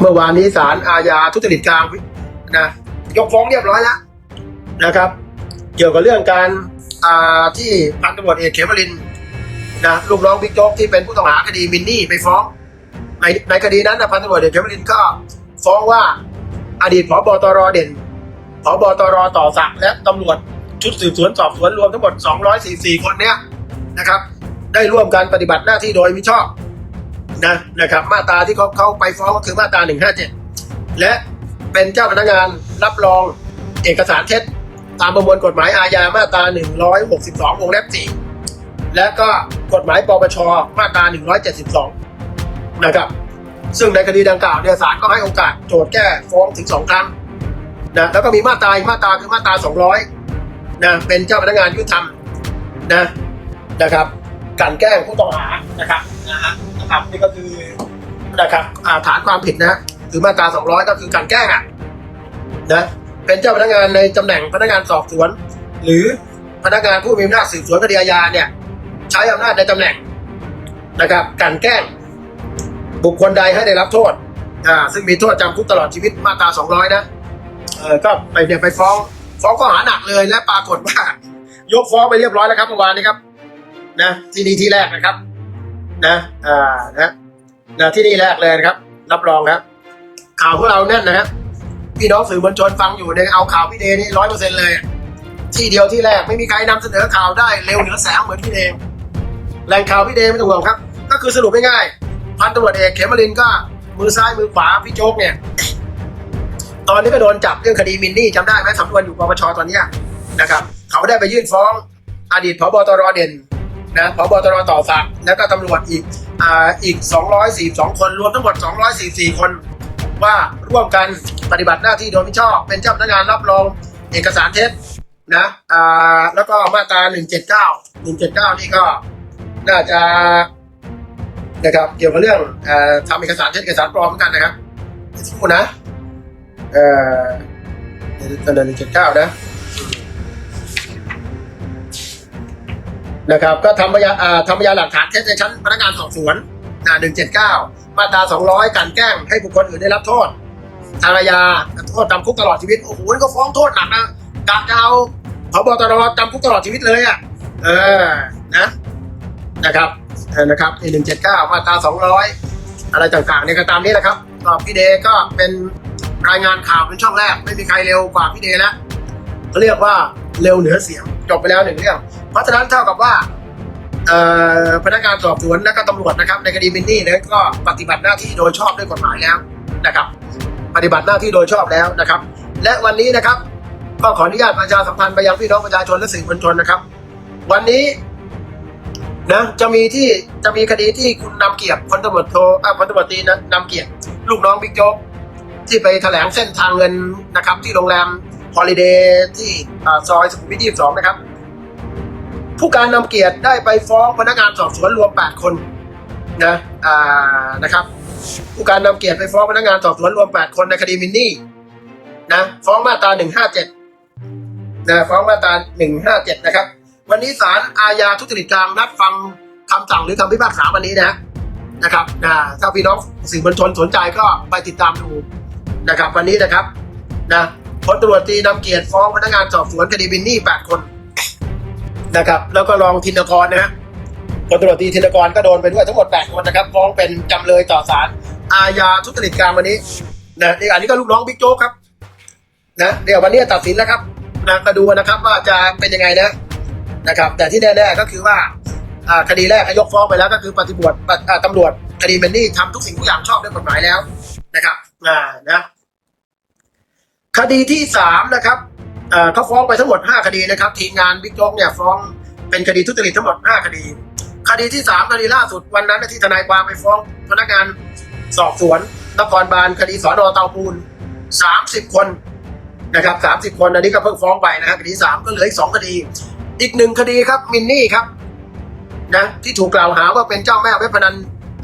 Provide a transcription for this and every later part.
เมื่อวานนี้ศาลอาญาทุจริตกลางนะยกฟ้องเรียบร้อยแล้วนะครับ เกี่ยวกับเรื่องการที่พันตำรวจเอกเขมรินนะลูกน้องบิ๊กโจ๊กที่เป็นผู้ต้องหาคดีมินนี่ไปฟ้องในในคดีนั้นนะพันตำรวจเอกเขมรินก็ฟ้องว่าอดีตผบตรเด่นผบตรต่อศักและตำรวจชุดสืบสวนสอบสวนรวมทั้งหมด 244 คนเนี้ยนะครับ ได้ร่วมการปฏิบัติหน้าที่โดยมิชอบ นะนะครับ มาตราที่เขาเขาไปฟ้องก็คือมาตรา157และเป็นเจ้าพนักงานรับรองเอกสารเท็จตามประมวลกฎหมายอาญามาตรา 162 วงเล็บ 4 และก็กฎหมายปปช มาตรา 172 นะครับ ซึ่งในคดีดังกล่าวเนี่ยศาลก็ให้โอกาสโจทย์แก้ฟ้องถึง 2 ครั้งนะแล้วก็มีมาตราอีกมาตราคือมาตรา 200 นะเป็นเจ้าพนักงานยุติธรรมนะนะครับกลันแกล้งผู้ต้องหานะครับนะฮะ ครับนี่ก็คือนะครับาฐานความผิดนะฮะคือมาตรา 200 ก็คือกลันแกล้งอะนะเป็นเจ้าพนักงานในตำแหน่งพนักงานสอบสวน หรือพนักงานผู้มีอำนาจสืบสวนคดีอาญาเนี่ยใช้อำนาจในตำแหน่งนะครับกลันแกล้งบุคคลใดให้ได้รับโทษอ่าซึ่งมีโทษจำคุกตลอดชีวิตมาตรา 200 นะเออก็ไปเนี่ยไปฟ้อง ฟ้องข้อหาหนักเลยและปรากฏว่ายกฟ้องไปเรียบร้อยแล้วครับเมื่อวานนี้ครับนะที่นี่ที่แรกนะครับ นะอ่านะนะที่นี่แรกเลยนะครับ รับรองครับ ข่าวพวกเราแน่นนะครับพี่น้องสื่อมวลชนฟังอยู่เนี่ยเอาข่าวพี่เดนี่ร้อยเปอร์เซ็นต์เลย ที่เดียวที่แรกไม่มีใครนำเสนอข่าวได้เร็วเหนือแสงเหมือนพี่เดแหล่งข่าวพี่เดไม่ต้องห่วงครับ ก็คือสรุปง่ายๆพันตำรวจเอกเขมรินก็ มือซ้ายมือขวาพี่โจ๊กเนี่ย ตอนนี้ก็โดนจับเรื่องคดีมินนี่จำได้ไหมสำนวนอยู่ปปชตอนนี้นะครับ เขาได้ไปยื่นฟ้องอดีตผบตรเด่น นะผบตรต่อศักแล้วก็ตำรวจอีกอ่าอีก 242 คนรวมทั้งหมด 244 คน ว่าร่วมกันปฏิบัติหน้าที่โดยมิชอบ เป็นเจ้าพนักงานรับรองเอกสารเท็จนะอ่าแล้วก็มาตรา 179 179 นี่ก็น่าจะนะครับเกี่ยวกับเรื่องอทำเอกสารเท็จเอกสารปลอมเหมือนกันนะครับสักครู่นะเอ่อเดี๋ยวเดี๋ยว179นะ นะครับ ก็ทำพยานทำพยานหลักฐานเท็จในชั้นพนักงานสอบสวนนะ179มาตรา200การแกล้งให้บุคคลอื่นได้รับโทษทางอาญาโทษจำคุกตลอดชีวิตโอ้โหนี่ก็ฟ้องโทษหนักนะกะจะเอาพบตรจำคุกตลอดชีวิตเลยอะเออนะนะครับเออนะครับ179มาตรา200อะไรต่างๆเนี่ยก็ตามนี้นะครับก็พี่เดก็เป็นรายงานข่าวเป็นช่องแรก ไม่มีใครเร็วกว่าพี่เดแล้วเขาเรียกว่าเร็วเหนือเสียง จบไปแล้วหนึ่งเรื่อง เพราะฉะนั้นเท่ากับว่าพนักงานสอบสวนและก็ตำรวจนะครับ ในคดีมินนี่นี่ยก็ปฏิบัติหน้าที่โดยชอบด้วยกฎหมายแล้วนะครับ ปฏิบัติหน้าที่โดยชอบแล้วนะครับ และวันนี้นะครับ ก็ขออนุญาตประชาสัมพันธ์ไปยังพี่น้องประชาชนและสื่อมวลชนนะครับ วันนี้นะจะมีที่จะมีคดีที่คุณนำเกียรติพลตำรวจโทอ่าพลตำรวจตีนะนำเกียรติลูกน้องบิ๊กโจ๊กที่ไปแถลงเส้นทางเงินนะครับ ที่โรงแรม ฮอลิเดย์ที่อซอยสุขุมวิท22นะครับ ผู้การนำเกียรติได้ไปฟ้องพนักงานสอบสวนรวม 8 คนนะอ่านะครับ ผู้การนำเกียรติไปฟ้องพนักงานสอบสวนรวม 8 คนในคดีมินนี่นะฟ้องมาตรา 157นะฟ้องมาตรา 157 นะครับ วันนี้ศาลอาญาทุจริตกลางนัดฟังคำสั่งหรือคำพิพากษาวันนี้นะนะครับนะถ้าพี่น้องสื่อมวลชนสนใจก็ไปติดตามดูนะครับ วันนี้นะครับนะ พลตำรวจตรีนำเกียรติฟ้องพนักงานสอบสวนคดีมินนี่ 8 คนนะครับ แล้วก็รองธินกรนะฮะพลตำรวจตรีธินกรก็โดนไปด้วยทั้งหมด 8 คนนะครับฟ้องเป็นจำเลยต่อศาลอาญาทุจริตกลางวันนี้นะนี่อันนี้ก็ลูกน้องบิ๊กโจ๊กครับนะเดี๋ยววันนี้ตัดสินแล้วครับนะก็ดูนะครับว่าจะเป็นยังไงนะนะครับ แต่ที่แน่ๆก็คือว่าคดีแรกยกฟ้องไปแล้วก็คือปฏิบัติตำรวจคดีเบนนี่ทำทุกสิ่งทุกอย่างชอบด้วยกฎหมายแล้วนะครับอ่านะ คดีที่สามนะครับเขาฟ้องไปทั้งหมด 5 คดีนะครับ ทีมงานบิ๊กโจ๊กเนี่ยฟ้องเป็นคดีทุจริตทั้งหมด 5 คดี คดีที่ 3 คดีล่าสุดวันนั้นที่ทนายความไปฟ้องพนักงานสอบสวนนครบาลคดีสอนอเตาปูน 30 คนนะครับ 30 คนอันนี้ก็เพิ่งฟ้องไปนะฮะคดี 3 ก็เหลืออีก 2 คดี อีกหนึ่งคดีครับมินนี่ครับนะที่ถูกกล่าวหาว่าเป็นเจ้าแม่เว็บพนัน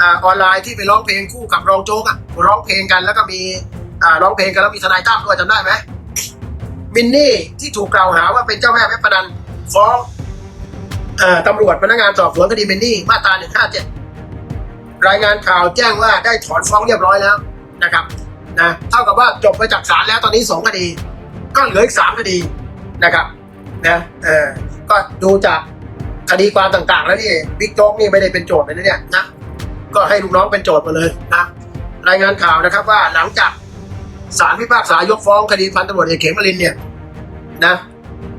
อออนไลน์ที่ไปร้องเพลงคู่กับรองโจ๊กอะร้องเพลงกันแล้วก็มี อ่าร้องเพลงกันแล้วมีทนายตั้มด้วยจำได้ไหมมินนี่ที่ถูกกล่าวหาว่าเป็นเจ้าแม่เว็บพนันฟ้องอ่อตำรวจพนักงานสอบสวนคดีมินนี่มาตรา 157 รายงานข่าวแจ้งว่าได้ถอนฟ้องเรียบร้อยแล้วนะครับนะเท่ากับว่าจบไปจากศาลแล้วตอนนี้สองคดี ก็เหลืออีกสามคดีนะครับนะเออก็ดูจากคดีความต่างๆ แล้วนี่บิ๊กโจ๊กนี่ไม่ได้เป็นโจทย์เลยนะเนี่ยนะก็ให้ลูกน้องเป็นโจทย์มาเลยนะรายงานข่าวนะครับว่าหลังจาก ศาลพิพากษายกฟ้องคดีพันตำรวจเอกเขมรินเนี่ยนะ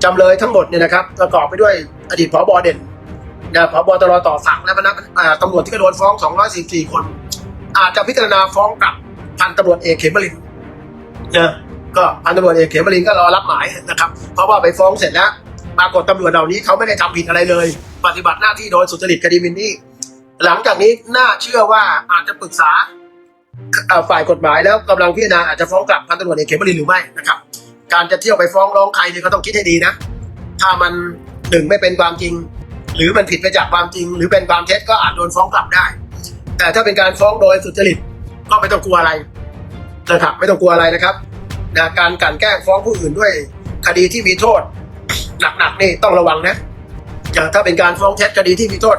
จำเลยทั้งหมดเนี่ยนะครับประกอบไปด้วยอดีตผบเด่นนะผบตรต่อสั่งและพนักตำรวจที่ก็โดนฟ้อง214คน อาจจะพิจารณาฟ้องกลับพันตำรวจเอกเขมรินนะก็พันตำรวจเอกเขมรินก็รอรับหมายนะครับ เพราะว่าไปฟ้องเสร็จแล้วปรากฏตำรวจเหล่านี้เขาไม่ได้ทำผิดอะไรเลย ปฏิบัติหน้าที่โดยสุจริตคดีมินนี่หลังจากนี้น่าเชื่อว่าอาจจะปรึกษา ฝ่ายกฎหมายแล้วกำลังพิจารณาอาจจะฟ้องกลับพันตำรวจเอกเขมรินหรือไม่นะครับ การจะเที่ยวไปฟ้องร้องใครเนี่ยก็ต้องคิดให้ดีนะ ถ้ามันหนึ่งไม่เป็นความจริง หรือมันผิดไปจากความจริง หรือเป็นความเท็จก็อาจโดนฟ้องกลับได้ แต่ถ้าเป็นการฟ้องโดยสุจริตก็ไม่ต้องกลัวอะไรนะครับไม่ต้องกลัวอะไรนะครับนะการกันแกล้งฟ้องผู้อื่นด้วยคดีที่มีโทษ หนักๆนี่ต้องระวังนะอย่างถ้าเป็นการฟ้องเท็จคดีที่มีโทษ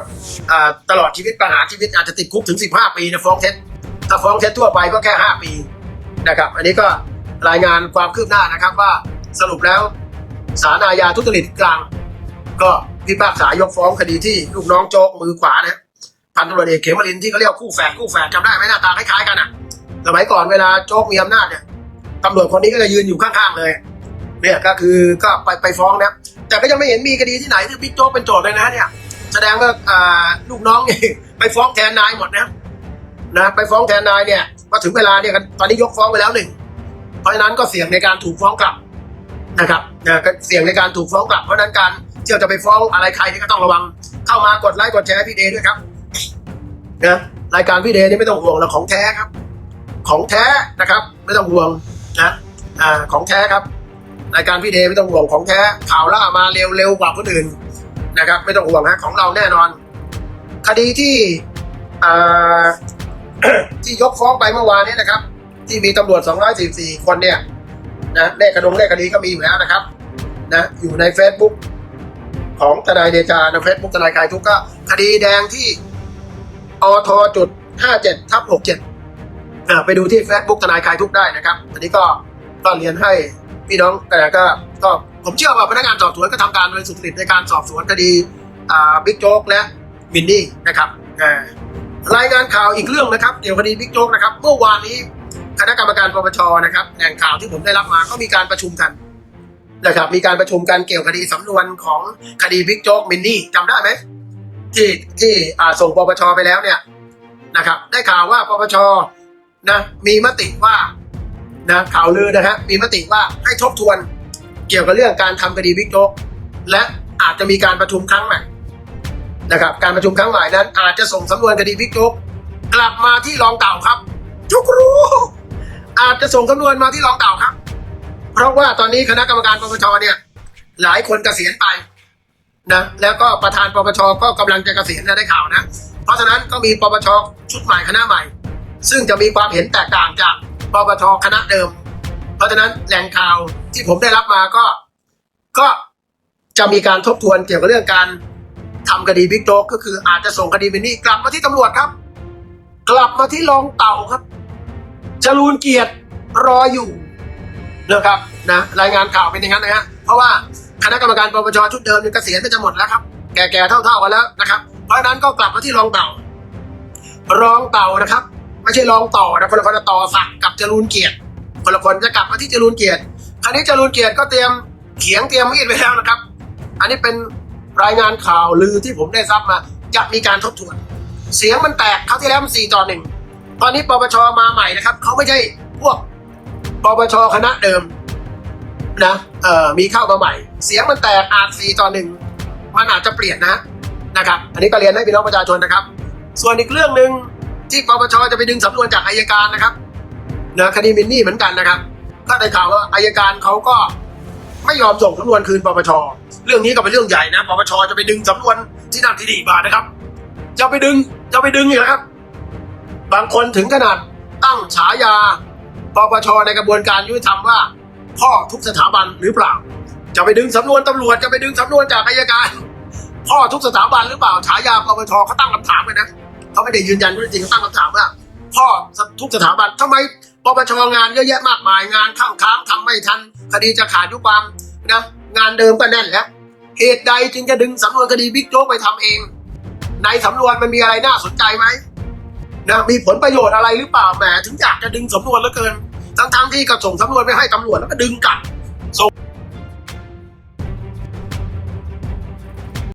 ตลอดชีวิตประหารชีวิตอาจจะติดคุกถึง 15 ปีนะฟ้องเท็จ ถ้าฟ้องเท็จทั่วไปก็แค่ 5 ปีนะครับ อันนี้ก็รายงานความคืบหน้านะครับว่าสรุปแล้วศาลอาญาทุจริตกลาง ก็พิพากษายกฟ้องคดีที่ลูกน้องโจ๊กมือขวานะพันตำรวจเอกเขมรินที่เขาเรียกคู่แฝดคู่แฝดจำได้ไหมหน้าตาคล้ายๆกันอะสมัยก่อนเวลาโจ๊กมีอำนาจเนี่ยตำรวจคนนี้ก็จะยืนอยู่ข้างๆเลยเนี่ยก็คือก็ไปไปฟ้องนะแต่ก็ยังไม่เห็นมีคดีที่ไหนที่บิ๊กโจ๊กเป็นโจทย์เลยนะเนี่ยแสดงว่าอ่าลูกน้องนี่ไปฟ้องแทนนายหมดนะ นะไปฟ้องแทนนายเนี่ยพอถึงเวลาเนี่ยตอนนี้ยกฟ้องไปแล้วหนึ่งเพราะฉะนั้นก็เสี่ยงในการถูกฟ้องกลับนะครับนะก็เสี่ยงในการถูกฟ้องกลับเพราะนั้นการที่เราจะไปฟ้องอะไรใครนี่ก็ต้องระวัง เข้ามากดไลค์กดแชร์พี่เดย์ด้วยครับนะรายการพี่เดย์นี่ไม่ต้องห่วงเราของแท้ครับ ของแท้นะครับ ไม่ต้องห่วงนะอ่าของแท้ครับ รายการพี่เดย์ไม่ต้องห่วงของแท้ข่าวล่ามาเร็วเร็วกว่าคนอื่นนะครับ ไม่ต้องห่วงฮะของเราแน่นอน คดีที่อ่า ที่ยกฟ้องไปเมื่อวานนี้นะครับ ที่มีตำรวจ 244 คนเนี่ยนะเลขกระดงเลขคดีก็มีอยู่แล้วนะครับนะอยู่ใน Facebook ของทนายเดชาในเฟซบุ๊กทนายคลายทุกข์ก็คดีแดงที่อทจุดห้าเจ็ดทับหกเจ็ดไปดูที่ Facebook ทนายคลายทุกได้นะครับ อันนี้ก็ก็เรียนให้พี่น้องแต่ก็ก็ผมเชื่อว่าพนักงานสอบสวนก็ทำการโดยสุจริตในการสอบสวนคดีอ่าบิ๊กโจ๊กและมินนี่นะครับอ่า รายงานข่าวอีกเรื่องนะครับเกี่ยวกับคดีบิ๊กโจ๊กนะครับเมื่อวานนี้คณะกรรมการปปชนะครับแหล่งข่าวที่ผมได้รับมาก็มีการประชุมกันนะครับ มีการประชุมกันเกี่ยวกับคดีสำนวนของคดีบิ๊กโจ๊กมินนี่จำได้ไหมที่ที่ส่งปปชไปแล้วเนี่ยนะครับ ได้ข่าวว่าปปชนะมีมติว่านะข่าวลือนะฮะมีมติว่าให้ทบทวนเกี่ยวกับเรื่องการทำคดีบิ๊กโจ๊กและอาจจะมีการประชุมครั้งใหม่ นะครับการประชุมครั้งใหม่นั้น อาจจะส่งสำนวนคดีบิ๊กโจ๊กกลับมาที่รองเต่าครับทุกรู้อาจจะส่งสำนวนมาที่รองเต่าครับ เพราะว่าตอนนี้คณะกรรมการปปชเนี่ย หลายคนเกษียณไปนะแล้วก็ประธานปปชก็กำลังจะเกษียณนะได้ข่าวนะ เพราะฉะนั้นก็มีปปชชุดใหม่คณะใหม่ ซึ่งจะมีความเห็นแตกต่างจากปปชคณะเดิม เพราะฉะนั้นแหล่งข่าวที่ผมได้รับมาก็ก็จะมีการทบทวนเกี่ยวกับเรื่องการ ทำคดีบิ๊กโจ๊กก็คืออาจจะส่งคดีมินนี่กลับมาที่ตำรวจครับ กลับมาที่รองเต่าครับ จรูนเกียรติรออยู่นะครับนะรายงานข่าวเป็นอย่างนั้นนะฮะเพราะว่าคณะกรรมการปปชชุดเดิมเนี่ยเกษียณไปจะหมดแล้วครับ แก่ๆเท่าๆกันแล้วนะครับ เพราะนั้นก็กลับมาที่รองเต่ารองเต่านะครับไม่ใช่รองต่อนะคนละคนละต่อสักกับจรูนเกียรติคนละคนจะกลับมาที่จรูนเกียรติคราวนี้จรูนเกียรติก็เตรียมเขียงเตรียมมีดไว้แล้วนะครับ อันนี้เป็น รายงานข่าวลือที่ผมได้ทราบมา จะมีการทบทวน เสียงมันแตกคราวที่แล้วมันสี่ต่อหนึ่งตอนนี้ปปชมาใหม่นะครับเขาไม่ใช่พวกปปชคณะเดิมนะเอ่อมีเข้ามาใหม่ เสียงมันแตกอาจสีต่อหนึ่งมันอาจจะเปลี่ยนนะนะครับ อันนี้ก็เรียนให้พี่น้องประชาชนนะครับ ส่วนอีกเรื่องหนึ่งที่ปปชจะไปดึงสำนวนจากอายการนะครับนะคดีมินนี่เหมือนกันนะครับก็ได้ข่าวว่าอายการเขาก็ ไม่ยอมส่งสำนวนคืนปปช เรื่องนี้ก็เป็นเรื่องใหญ่นะ ปปชจะไปดึงสำนวนที่นั่นที่นี่มานะครับ จะไปดึง จะไปดึงอีกนะครับ บางคนถึงขนาดตั้งฉายา ปปชในกระบวนการยุติธรรมว่าพ่อทุกสถาบันหรือเปล่า จะไปดึงสำนวนตำรวจ จะไปดึงสำนวนจากอายการ พ่อทุกสถาบันหรือเปล่า ฉายาปปชเขาตั้งคำถามเลยนะ เขาไม่ได้ยืนยันว่าจริงเขาตั้งคำถามว่าพ่อทุกสถาบันทำไม ปปชงานเยอะแยะมากมายงานข้างค้างทำไม่ทัน คดีจะขาดยุความนะงานเดิมก็แน่นแล้วเหตุใดจึงจะดึงสำนวนคดีบิ๊กโจ๊กไปทำเอง ในสำนวนมันมีอะไรน่าสนใจไหมนะมีผลประโยชน์อะไรหรือเปล่าแหมถึงอยากจะดึงสำนวนเหลือเกิน ทั้งๆที่ก็ส่งสำนวนไปให้ตำรวจแล้วก็ดึงกลับ